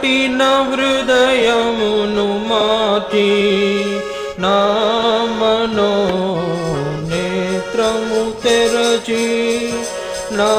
కఠిన హృదయమును మాటి నా మనో నేత్రము తెరచి నా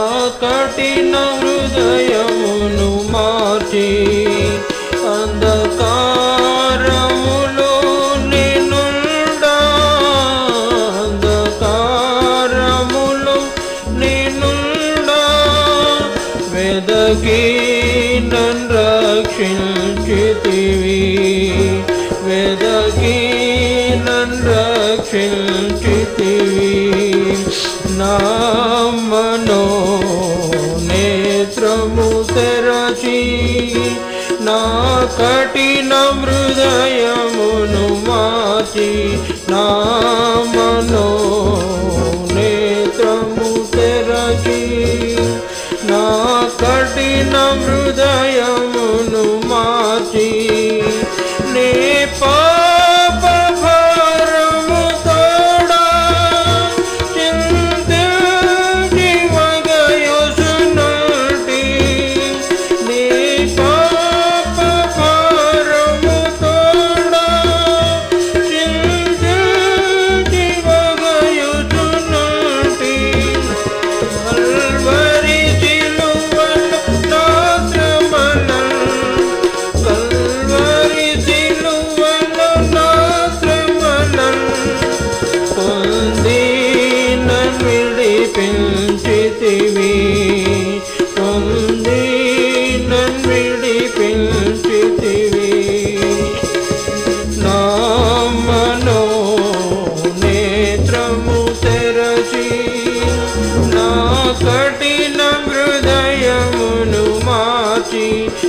రక్షించితివి. వెదకి నన్ను రక్షించితివి. నా మనో నేత్రము తెరచి నా కఠిన హృదయమును మాచి నా Raji